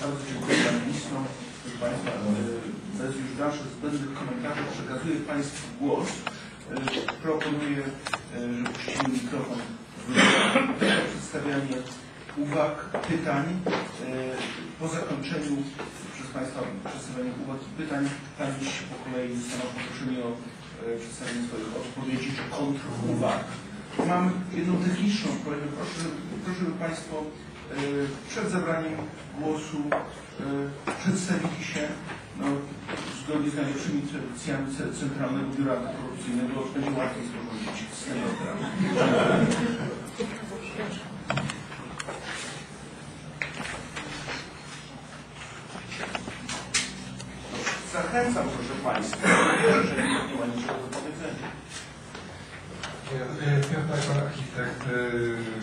Bardzo dziękuję Panie Ministrom. Proszę Państwa, e, bez już dalszych zbędnych komentarzy przekazuję Państwu głos. E, Proponuję, e, że puścimy mikrofon w przedstawianie uwag, pytań. Po zakończeniu przez Państwa przedstawiania uwag i pytań Pani się po kolei zostaną poproszeni o przedstawienie swoich odpowiedzi czy kontruwag. Mam jedną techniczną prośbę. Proszę, proszę by Państwo przed zabraniem głosu e, przedstawili się no, zgodnie z najlepszymi tradycjami ce- Centralnego Biura Antykorupcyjnego, będzie łatwiej sporządzić stenogram. Zachęcam, proszę Państwa. Nikt nie ma niczego do powiedzenia. Piotr architekt się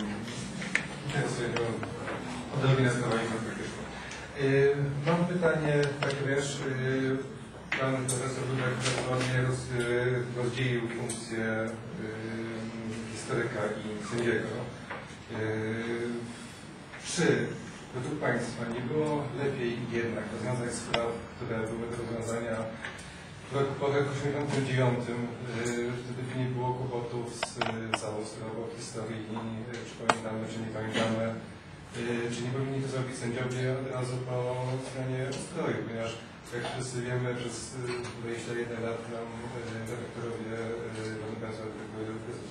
Y, Mam pytanie, takie wiesz, y, pan profesor Dudek dokładnie roz, y, rozdzielił funkcję historyka i sędziego. Czy według Państwa nie było lepiej jednak rozwiązać spraw, które były do rozwiązania w roku po roku 89, y, wtedy nie było kłopotów z całą sprawą historii i czy pamiętamy, czy nie pamiętamy, czy nie powinni to zrobić sędziowie od razu po zmianie ustroju, ponieważ jak wszyscy wiemy, przez y, 21 lat nam y, dyrektorowie Wodnika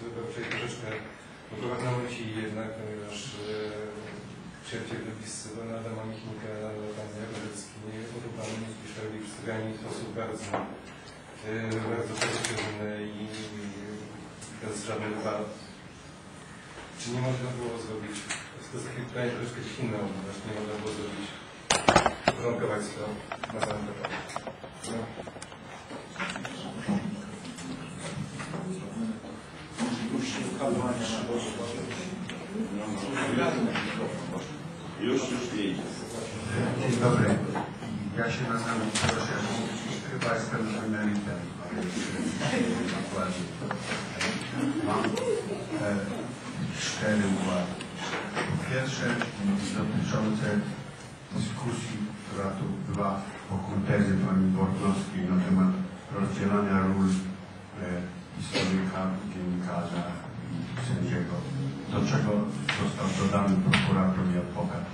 Wyborczej troszeczkę poprowadzamy ci jednak, ponieważ y, przyjaciel bliscy Donalda Mamichnika, pan Jagorzecki, pan Zbigniew przedstawiani w sposób bardzo bardzo pozytywny i bez żadnych wad. Czy nie można było zrobić, to jest takie pytanie troszeczkę inne, ponieważ nie można było zrobić, porządkować spraw na samym etapie. No. Już, już nie idzie. Dzień dobry. Ja się nazywam Proszę. Chyba jestem emerytem. Dokładnie. Mam e, cztery uwagi. Pierwsze dotyczące dyskusji, która tu była wokół tezy pani Borkowskiej na temat rozdzielania ról e, historyka, dziennikarza i sędziego, do czego został dodany prokurator i adwokat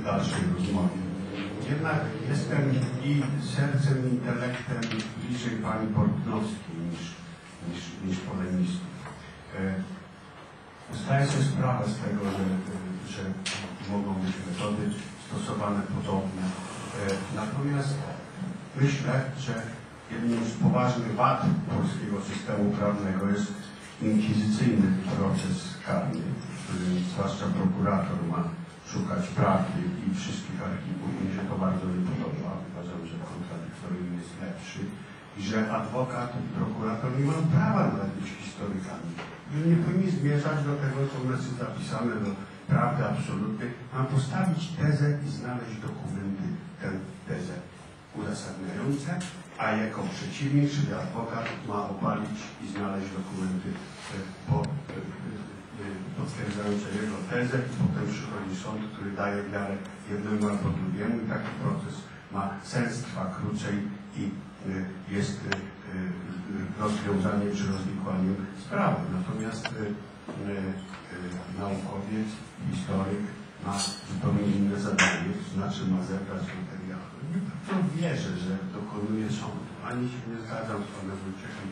w dalszej rozmowie. Jednak jestem i sercem, i intelektem bliżej pani Borknowskiej niż, niż, niż polemistów. E, Zdaję sobie sprawę z tego, że, że mogą być metody stosowane podobne. E, Natomiast myślę, że jednym z poważnych wad polskiego systemu prawnego jest inkwizycyjny proces karny, w którym zwłaszcza prokurator ma szukać prawdy i wszystkich archiwów. Mi się to bardzo nie podoba. Uważam, że kontradyktoryjny jest lepszy i że adwokat i prokurator nie mają prawa nawet być historykami. I nie powinni zmierzać do tego, co u nas jest zapisane do prawdy absolutnej. Mam postawić tezę i znaleźć dokumenty tę tezę uzasadniające, a jako przeciwnik, czyli adwokat ma opalić i znaleźć dokumenty e, po, e, e, potwierdzające jego tezę i potem przychodzi sąd, który daje wiarę jednemu albo drugiemu i taki proces ma sens, trwa krócej i jest rozwiązaniem czy rozwikłaniem sprawy. Natomiast naukowiec, historyk ma zupełnie inne zadanie, to znaczy ma zebrać materiały. To wierzę, że dokonuje sądu. Ani się nie zgadzam z panem Wojciechem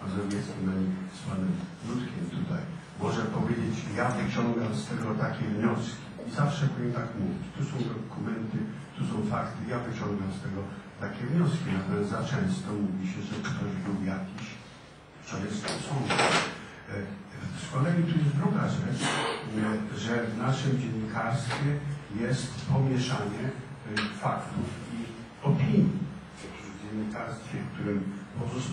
Mazowieckim, ani z panem Ludkiem tutaj. Może powiedzieć, ja wyciągam z tego takie wnioski i zawsze powinien tak mówić. Tu są dokumenty, tu są fakty, ja wyciągam z tego takie wnioski. Natomiast za często mówi się, że ktoś co jest. Z kolei tu jest druga rzecz, że w naszym dziennikarstwie jest pomieszanie faktów i opinii. W dziennikarstwie, w którym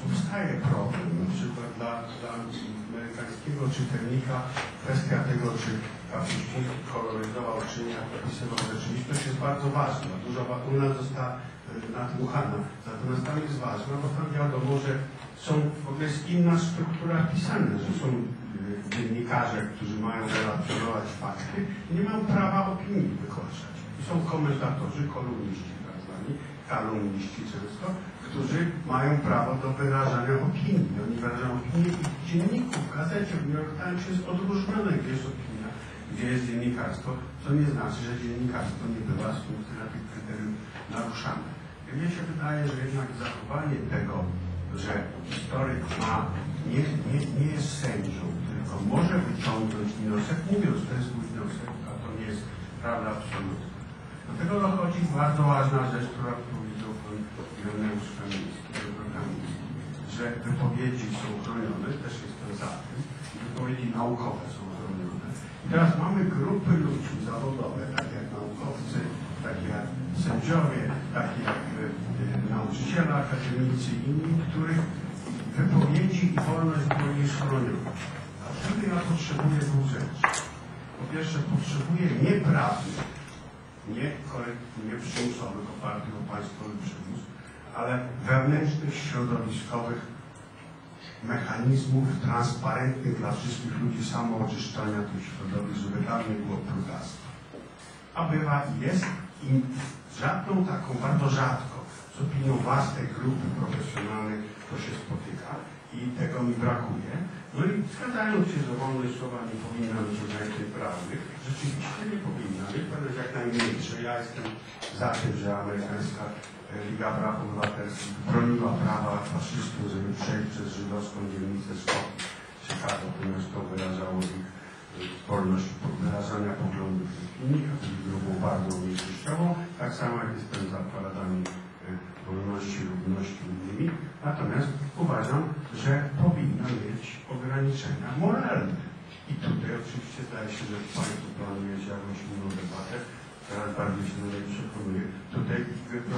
powstaje problem, na przykład dla, dla amerykańskiego czytelnika kwestia tego, czy Kapuściński koloryzował, czy nie, jak opisywał rzeczywistość jest bardzo ważna. U nas została nadmuchana. Natomiast tam jest ważna, bo tam wiadomo, że są, w ogóle jest inna struktura pisana, że są dziennikarze, którzy mają relacjonować fakty, nie mają prawa opinii wygłaszać. Są komentatorzy, kolumniści tak zwani, kalumniści często, którzy mają prawo do wyrażania opinii. Oni wyrażają opinię w dzienniku, w gazecie, w New York Times jest odróżnione, gdzie jest opinia, gdzie jest dziennikarstwo, co nie znaczy, że dziennikarstwo nie bywa z punktu na tych kryteriów naruszane. Mnie się wydaje, że jednak zachowanie tego, że historyk ma, nie, nie, nie jest sędzią, tylko może wyciągnąć wniosek, mówiąc, to jest mój wniosek, a to nie jest prawda absolutna. Do tego dochodzi bardzo ważna rzecz, która powiedział pan Ireneusz Kamiński, Kamiński, że wypowiedzi są chronione, też jestem za tym, wypowiedzi naukowe są chronione. I teraz mamy grupy ludzi zawodowe, tak jak naukowcy, takie jak sędziowie, takie jak y, y, nauczyciele i inni, których wypowiedzi i wolność były niechronione. A wtedy ja potrzebuję dwóch rzeczy. Po pierwsze, potrzebuję nie, korekt, nie przymusowych opartych o państwowy przymus, ale wewnętrznych, środowiskowych mechanizmów transparentnych dla wszystkich ludzi samooczyszczania tych środowisk, żeby tam nie było plugastwa. A bywa i jest i rzadką taką, bardzo rzadko, z opinią własnej grupy profesjonalnej to się spotyka i tego mi brakuje. No i zgadzając się, że wolność słowa nie powinna być ograniczeń prawnych, rzeczywiście nie powinna być, ale jest jak najmniejsze. Ja jestem za tym, że amerykańska e, Liga Praw Obywatelskich broniła prawa faszystów, żeby przejść przez żydowską dzielnicę Szkocji Chicago, ponieważ to wyrażało ich e, wolność wyrażania poglądów innych, czyli grupą bardzo mniejszościową, tak samo jak jestem za wolności, innymi. Natomiast uważam, że powinna mieć ograniczenia moralne. I tutaj oczywiście zdaje się, że Państwo planujecie jakąś inną debatę, teraz bardziej się na niej przekonuję. Tutaj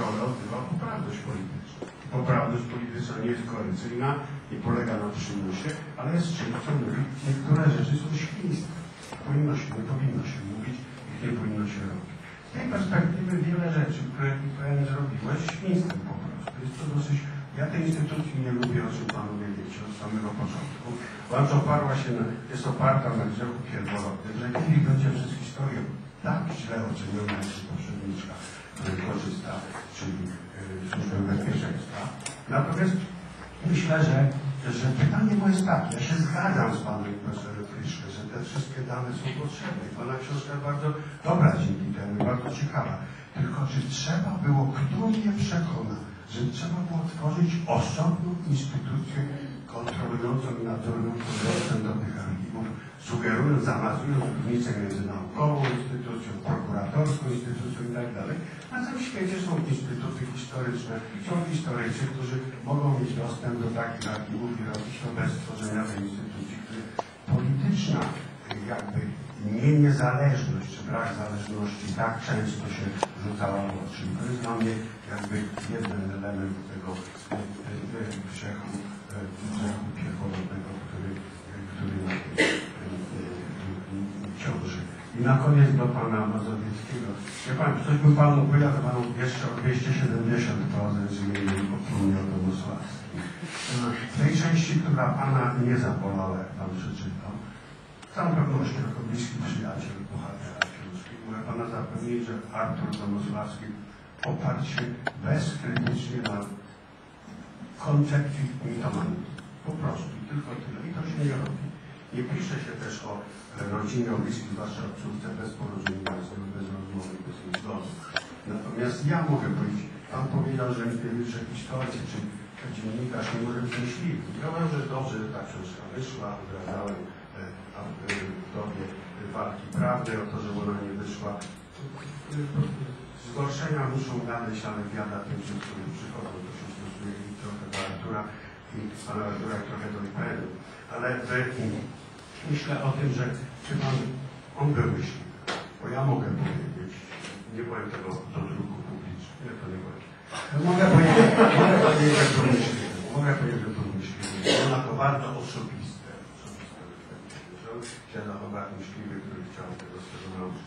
rolę odgrywa poprawność polityczna. Poprawność polityczna nie jest koalicyjna, nie polega na przymusie, ale jest czymś, co mówi, niektóre rzeczy są świństwem. Powinno się, nie powinno się mówić, ich nie powinno się robić. Z tej perspektywy wiele rzeczy, które IPN zrobiłeś, świństwem po prostu. Jest to dosyć... Ja tej instytucji nie lubię, o czym panowie wiecie, od samego początku. Bardzo oparła się na, jest oparta na grzechu pierworodnym, że kiedyś będzie przez historię tak źle oceniona jak poprzedniczka, której korzysta, czyli yy, Służbę Bezpieczeństwa. Natomiast myślę, że, że pytanie moje jest takie, ja się zgadzam z panem profesorem Kryszkę, że te wszystkie dane są potrzebne. Pana książka bardzo dobra dzięki temu, bardzo ciekawa. Tylko czy trzeba było, kto mnie przekona, że trzeba było tworzyć osobną instytucję kontrolującą i nadzorującą dostęp do tych archiwów, sugerując, zamazując różnicę między naukową instytucją, prokuratorską instytucją i tak. Na całym świecie są instytuty historyczne, są historycy, którzy mogą mieć dostęp do takich archiwów i robić to bez tworzenia tej instytucji, której polityczna jakby nie niezależność, czy brak zależności tak często się rzucała. I To jest dla mnie jakby jeden element tego e, e, grzechu, e, grzechu pierworodnego, który, który na e, ciąży. I na koniec do pana Mazowieckiego. Wie pan, coś bym panu powiedział, to panu jeszcze o 270% zmienił opinię o Domosławskim. W tej części, która pana nie zabolała, jak pan przeczytał, z całą pewnością jako bliski przyjaciel bohatera książki, mogę pana zapewnić, że Artur Domosławski oparł się bezkrytycznie na koncepcji mitomanii. Po prostu i tylko tyle. I to się nie robi. Nie pisze się też o rodzinie, o bliskich, zwłaszcza o córce bez porozumienia, bez rozmowy, bez zgody. Natomiast ja mogę powiedzieć, pan powiedział, że, że historycy czy dziennikarz nie może być myśliwy. Ja uważam, że dobrze, że ta książka wyszła, a, e, w dobie walki prawdy o to, żeby ona nie wyszła. Zgorszenia muszą nadejść, ale wiada tym, którzy przychodzą, to się stosuje i trochę do Artura i pana Artura trochę do IPN-u. Ale myślę o tym, że czy pan, on myśliwy, bo ja mogę powiedzieć, nie byłem tego do druku publicznego, nie, to nie byłem. Mogę powiedzieć, mogę powiedzieć, że to myśliwy, mogę powiedzieć, że to myśliwy. Ona to bardzo osobiste Cenab-ı Allah ilişkiyi götürür Cenab-ı Allah sözünü olur